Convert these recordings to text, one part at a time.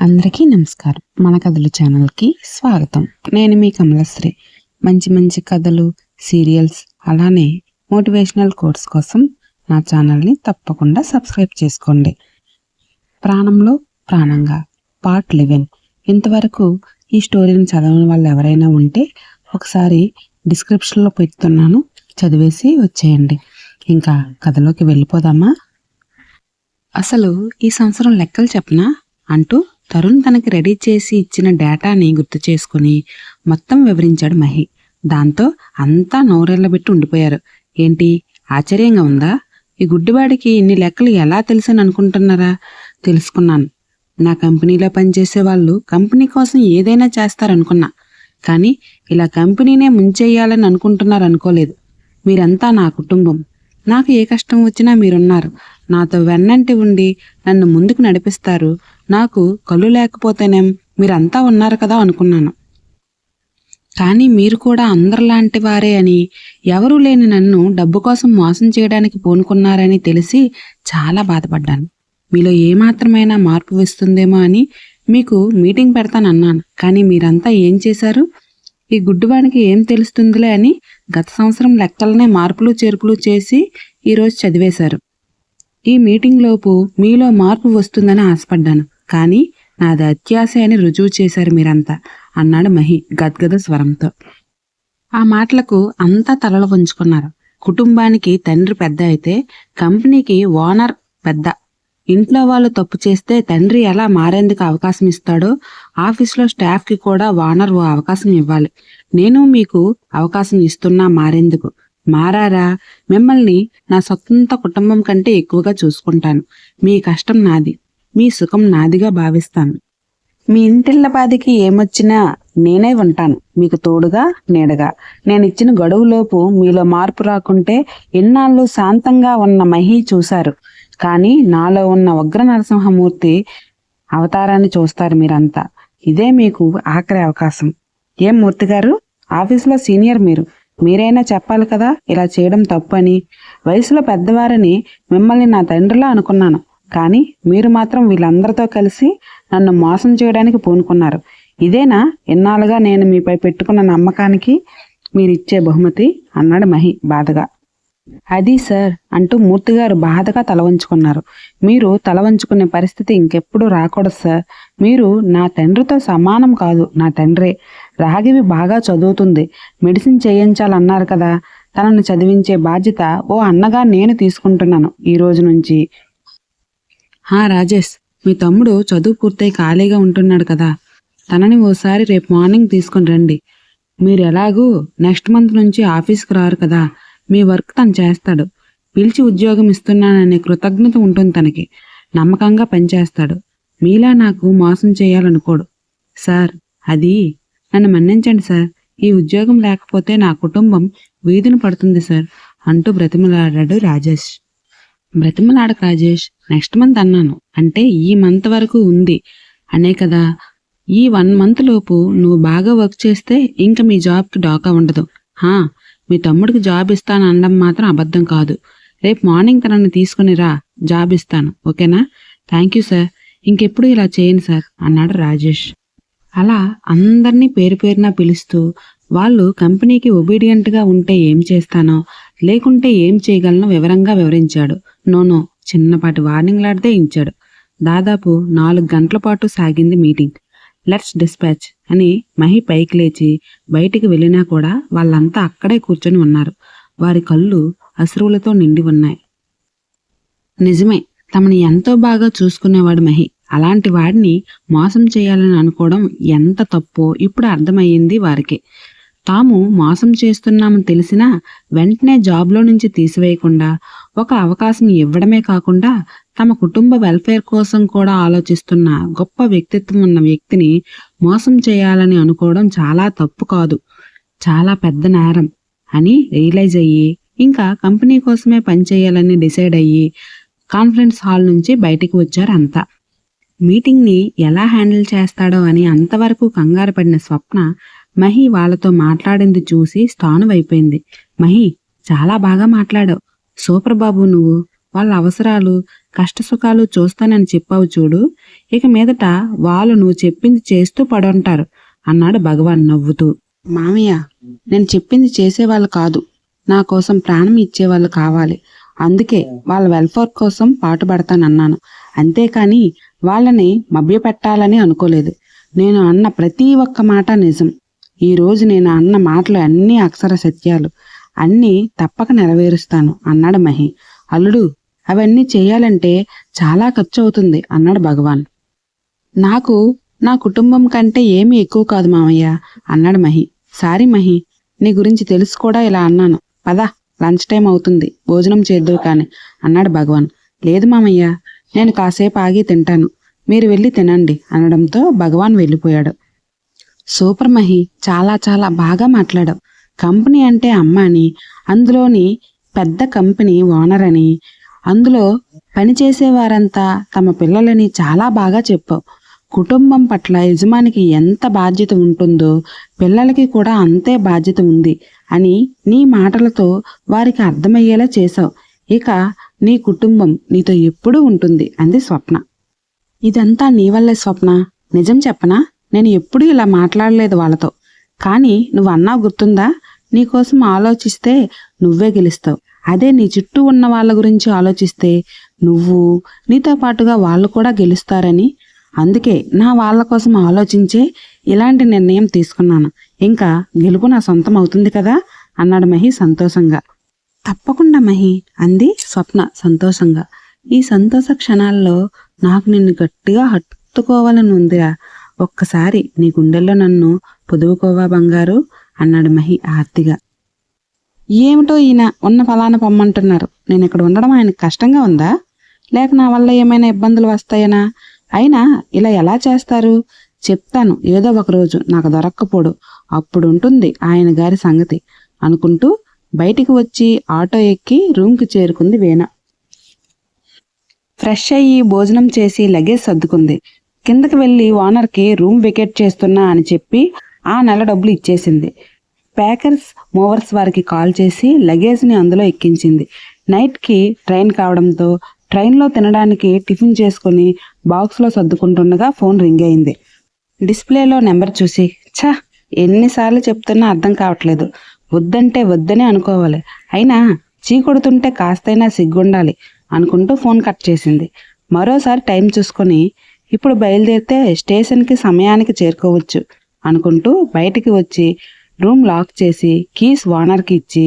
అందరికీ నమస్కారం. మన కథలు ఛానల్కి స్వాగతం. నేను మీ కమలశ్రీ. మంచి మంచి కథలు సీరియల్స్ అలానే మోటివేషనల్ కోర్స్ కోసం నా ఛానల్ని తప్పకుండా సబ్స్క్రైబ్ చేసుకోండి. ప్రాణంలో ప్రాణంగా పార్ట్ లెవెన్. ఇంతవరకు ఈ స్టోరీని చదవని వాళ్ళు ఎవరైనా ఉంటే ఒకసారి డిస్క్రిప్షన్లో పెడుతున్నాను చదివేసి వచ్చేయండి. ఇంకా కథలోకి వెళ్ళిపోదామా? అసలు ఈ సంవత్సరం లెక్కలు చెప్పనా? అంటూ తరుణ్ తనకి రెడీ చేసి ఇచ్చిన డేటాని గుర్తు చేసుకుని మొత్తం వివరించాడు మహి. దాంతో అంతా నోరెళ్ళబెట్టి ఉండిపోయారు. ఏంటి? ఆశ్చర్యంగా ఉందా? ఈ గుడ్డివాడికి ఇన్ని లెక్కలు ఎలా తెలుసని అనుకుంటున్నారా తెలుసుకున్నాను. నా కంపెనీలో పనిచేసే వాళ్ళు కంపెనీ కోసం ఏదైనా చేస్తారనుకున్నా. కానీ ఇలా కంపెనీనే ముంచేయాలని అనుకుంటున్నారు అనుకోలేదు మీరంతా నా కుటుంబం. నాకు ఏ కష్టం వచ్చినా మీరున్నారు. నాతో వెన్నంటి ఉండి నన్ను ముందుకు నడిపిస్తారు. నాకు కళ్ళు లేకపోతేనేం మీరంతా ఉన్నారు కదా అనుకున్నాను. కానీ మీరు కూడా అందరిలాంటి వారే అని ఎవరూ లేని నన్ను డబ్బు కోసం మోసం చేయడానికి పూనుకున్నారని తెలిసి చాలా బాధపడ్డాను. మీలో ఏమాత్రమైనా మార్పు వస్తుందేమో అని మీకు మీటింగ్ పెడతానన్నాను. కానీ మీరంతా ఏం చేశారు? ఈ గుడ్డివాడికి ఏం తెలుస్తుందిలే అని గత సంవత్సరం లెక్కలనే మార్పులు చేర్పులు చేసి ఈరోజు చదివేశారు. ఈ మీటింగ్ లోపు మీలో మార్పు వస్తుందని ఆశపడ్డాను. కానీ నాది అత్యాశ అని రుజువు చేశారు మీరంతా అన్నాడు మహి గద్గద స్వరంతో. ఆ మాటలకు అంతా తలలు వంచుకున్నారు. కుటుంబానికి తండ్రి పెద్ద అయితే కంపెనీకి ఓనర్ పెద్ద. ఇంట్లో వాళ్ళు తప్పు చేస్తే తండ్రి ఎలా మారేందుకు అవకాశం ఇస్తాడో ఆఫీస్లో స్టాఫ్కి కూడా ఓనర్ ఓ అవకాశం ఇవ్వాలి. నేను మీకు అవకాశం ఇస్తున్నా మారేందుకు. మారారా? మిమ్మల్ని నా సొంత కుటుంబం కంటే ఎక్కువగా చూసుకుంటాను. మీ కష్టం నాది. మీ సుఖం నాదిగా భావిస్తాను. మీ ఇంటిల్లపాదికి ఏమొచ్చినా నేనే ఉంటాను మీకు తోడుగా నీడగా. నేను ఇచ్చిన గడువులోపు మీలో మార్పు రాకుంటే ఎన్నాళ్ళు శాంతంగా ఉన్న మహి చూశారు. కానీ నాలో ఉన్న ఉగ్ర నరసింహమూర్తి అవతారాన్ని చూస్తారు మీరంతా. ఇదే మీకు ఆఖరి అవకాశం. ఏం మూర్తి గారు ఆఫీసులో సీనియర్ మీరు. మీరైనా చెప్పాలి కదా ఇలా చేయడం తప్పు అని వయసులో పెద్దవారని మిమ్మల్ని నా తండ్రిలా అనుకున్నాను. కానీ మీరు మాత్రం వీళ్ళందరితో కలిసి నన్ను మోసం చేయడానికి పూనుకున్నారు. ఇదేనా? ఇన్నాళ్ళుగా నేను మీపై పెట్టుకున్న నమ్మకానికి మీరిచ్చే బహుమతి అన్నాడు మహి బాధగా. అది సార్ అంటూ మూర్తిగారు బాధగా తల వంచుకున్నారు. మీరు తల వంచుకునే పరిస్థితి ఇంకెప్పుడు రాకూడదు సార్. మీరు నా తండ్రితో సమానం కాదు నా తండ్రే. రాగివి బాగా చదువుతుంది. మెడిసిన్ చేయించాలన్నారు కదా. తనను చదివించే బాధ్యత ఓ అన్నగా నేను తీసుకుంటున్నాను ఈ రోజు నుంచి. హా రాజేష్ మీ తమ్ముడు చదువు పూర్తయి ఖాళీగా ఉంటున్నాడు కదా. తనని ఓసారి రేపు మార్నింగ్ తీసుకొని రండి. మీరు ఎలాగూ నెక్స్ట్ మంత్ నుంచి ఆఫీస్కి రారు కదా. మీ వర్క్ తను చేస్తాడు. పిలిచి ఉద్యోగం ఇస్తున్నాననే కృతజ్ఞత ఉంటుంది తనకి. నమ్మకంగా పనిచేస్తాడు. మీలా నాకు మోసం చేయాలనుకోడు. సార్ అది నన్ను మన్నించండి సార్. ఈ ఉద్యోగం లేకపోతే నా కుటుంబం వీధిని పడుతుంది సార్ అంటూ బ్రతిమలాడాడు రాజేష్. బ్రతిమలాడక రాజేష్ నెక్స్ట్ మంత్ అన్నాను. అంటే ఈ మంత్ వరకు ఉంది. అనే కదా. ఈ వన్ మంత్ లోపు నువ్వు బాగా వర్క్ చేస్తే ఇంకా మీ జాబ్కి డాకా ఉండదు. హా మీ తమ్ముడికి జాబ్ ఇస్తాను అనడం మాత్రం అబద్ధం కాదు. రేపు మార్నింగ్ తనని తీసుకుని రా జాబ్ ఇస్తాను. ఓకేనా? థ్యాంక్ యూ సార్ ఇంకెప్పుడు ఇలా చేయను సార్ అన్నాడు రాజేష్. అలా అందరినీ పేరు పేరున పిలుస్తూ వాళ్ళు కంపెనీకి ఒబీడియంట్గా ఉంటే ఏం చేస్తానో లేకుంటే ఏం చేయగలనో వివరంగా వివరించాడు. నోనో చిన్నపాటి వార్నింగ్ లాడితే ఇచ్చాడు. దాదాపు నాలుగు గంటల పాటు సాగింది మీటింగ్ లెట్స్ డిస్పాచ్ అని మహి పైకి లేచి బయటికి వెళ్ళినా కూడా వాళ్ళంతా అక్కడే కూర్చొని ఉన్నారు. వారి కళ్ళు అశ్రువులతో నిండి ఉన్నాయి. నిజమే తమని ఎంతో బాగా చూసుకునేవాడు మహి. అలాంటి వాడిని మోసం చేయాలని అనుకోవడం ఎంత తప్పో ఇప్పుడు అర్థమయ్యింది వారికి. తాము మోసం చేస్తున్నామని తెలిసినా వెంటనే జాబ్లో నుంచి తీసివేయకుండా ఒక అవకాశం ఇవ్వడమే కాకుండా తమ కుటుంబ వెల్ఫేర్ కోసం కూడా ఆలోచిస్తున్న గొప్ప వ్యక్తిత్వం ఉన్న వ్యక్తిని మోసం చేయాలని అనుకోవడం చాలా తప్పు కాదు. చాలా పెద్ద నేరం అని రియలైజ్ అయ్యి ఇంకా కంపెనీ కోసమే పనిచేయాలని డిసైడ్ అయ్యి కాన్ఫరెన్స్ హాల్ నుంచి బయటికి వచ్చారు అంతా. మీటింగ్ని ఎలా హ్యాండిల్ చేస్తాడో అని అంతవరకు కంగారు పడిన స్వప్న మహి వాళ్ళతో మాట్లాడింది చూసి స్థానువైపోయింది మహి చాలా బాగా మాట్లాడావు. సూపర్ బాబు నువ్వు వాళ్ళ అవసరాలు కష్టసుఖాలు చూస్తానని చెప్పావు చూడు. ఇక మీదట వాళ్ళు నువ్వు చెప్పింది చేస్తూ పడుంటారు అన్నాడు భగవాన్ నవ్వుతూ. మామయ్య నేను చెప్పింది చేసేవాళ్ళు కాదు. నా కోసం ప్రాణం ఇచ్చేవాళ్ళు కావాలి. అందుకే వాళ్ళ వెల్ఫేర్ కోసం పాటుపడతానన్నాను అంతేకాని వాళ్ళని మభ్యపెట్టాలని అనుకోలేదు. నేను అన్న ప్రతి ఒక్క మాట నిజం. ఈరోజు నేను అన్న మాటలు అన్నీ అక్షర సత్యాలు. అన్నీ తప్పక నెరవేరుస్తాను అన్నాడు మహి. అల్లుడు అవన్నీ చేయాలంటే చాలా ఖర్చు అవుతుంది అన్నాడు భగవాన్. నాకు నా కుటుంబం కంటే ఏమీ ఎక్కువ కాదు మామయ్య అన్నాడు మహి. సారీ మహి నీ గురించి తెలుసు కూడా ఇలా అన్నాను. పదా లంచ్ టైం అవుతుంది భోజనం చేద్దువు కానీ అన్నాడు భగవాన్. లేదు మామయ్య నేను కాసేపు ఆగి తింటాను. మీరు వెళ్ళి తినండి అనడంతో భగవాన్ వెళ్ళిపోయాడు. సూపర్ మహి చాలా చాలా బాగా మాట్లాడావు. కంపెనీ అంటే అమ్మ అని అందులోని పెద్ద కంపెనీ ఓనర్ అని అందులో పనిచేసే వారంతా తమ పిల్లలని చాలా బాగా చెప్పావు. కుటుంబం పట్ల యజమానికి ఎంత బాధ్యత ఉంటుందో పిల్లలకి కూడా అంతే బాధ్యత ఉంది అని నీ మాటలతో వారికి అర్థమయ్యేలా చేశావు. ఇక నీ కుటుంబం నీతో ఎప్పుడూ ఉంటుంది అంది స్వప్న. ఇదంతా నీ వల్లే స్వప్న నిజం చెప్పనా? నేను ఎప్పుడూ ఇలా మాట్లాడలేదు వాళ్ళతో. కానీ నువ్వు అన్నా గుర్తుందా? నీకోసం ఆలోచిస్తే నువ్వే గెలుస్తావు. అదే నీ చుట్టూ ఉన్న వాళ్ళ గురించి ఆలోచిస్తే నువ్వు నీతో పాటుగా వాళ్ళు కూడా గెలుస్తారని. అందుకే నా వాళ్ళ కోసం ఆలోచించే ఇలాంటి నిర్ణయం తీసుకున్నాను. ఇంకా గెలుపు నా సొంతం అవుతుంది కదా? అన్నాడు మహి సంతోషంగా. తప్పకుండా మహి అంది స్వప్న సంతోషంగా. ఈ సంతోష క్షణాల్లో నాకు నిన్ను గట్టిగా హత్తుకోవాలని ఉందిరా. ఒక్కసారి నీ గుండెల్లో నన్ను పొదువుకోవా బంగారు? అన్నాడు మహి ఆర్తిగా. ఏమిటో ఈయన ఉన్న ఫలాన పొమ్మంటున్నారు. నేను ఇక్కడ ఉండడం ఆయనకు కష్టంగా ఉందా? లేక నా వల్ల ఏమైనా ఇబ్బందులు వస్తాయనా? అయినా ఇలా ఎలా చేస్తారు? చెప్తాను. ఏదో ఒక రోజు నాకు దొరక్కపోడు. అప్పుడు ఉంటుంది ఆయన గారి సంగతి అనుకుంటూ బయటికి వచ్చి ఆటో ఎక్కి రూమ్కి చేరుకుంది వీణ. ఫ్రెష్ అయ్యి భోజనం చేసి లగేజ్ సర్దుకుంది. కిందకి వెళ్ళి ఓనర్కి రూమ్ వెకేట్ చేస్తున్నా అని చెప్పి ఆ నెల డబ్బులు ఇచ్చేసింది. ప్యాకర్స్ మూవర్స్ వారికి కాల్ చేసి లగేజ్ని అందులో ఎక్కించింది. నైట్కి ట్రైన్ కావడంతో ట్రైన్లో తినడానికి టిఫిన్ చేసుకుని బాక్స్లో సర్దుకుంటుండగా ఫోన్ రింగ్ అయింది. డిస్ప్లేలో నెంబర్ చూసి ఛా ఎన్నిసార్లు చెప్తున్నా అర్థం కావట్లేదు. వద్దంటే వద్దనే అనుకోవాలి. అయినా చీ కొడుతుంటే కాస్తైనా సిగ్గుండాలి అనుకుంటూ ఫోన్ కట్ చేసింది. మరోసారి టైం చూసుకొని ఇప్పుడు బయలుదేరితే స్టేషన్కి సమయానికి చేరుకోవచ్చు అనుకుంటూ బయటికి వచ్చి రూమ్ లాక్ చేసి కీస్ ఓనర్కి ఇచ్చి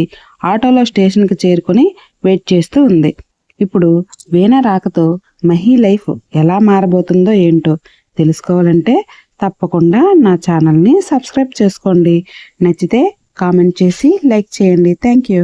ఆటోలో స్టేషన్కి చేరుకొని వెయిట్ చేస్తూ ఉంది. ఇప్పుడు వీణ రాకతో మహీ లైఫ్ ఎలా మారబోతుందో ఏంటో తెలుసుకోవాలంటే తప్పకుండా నా ఛానల్ని సబ్స్క్రైబ్ చేసుకోండి. నచ్చితే కామెంట్ చేసి లైక్ చేయండి. Thank you.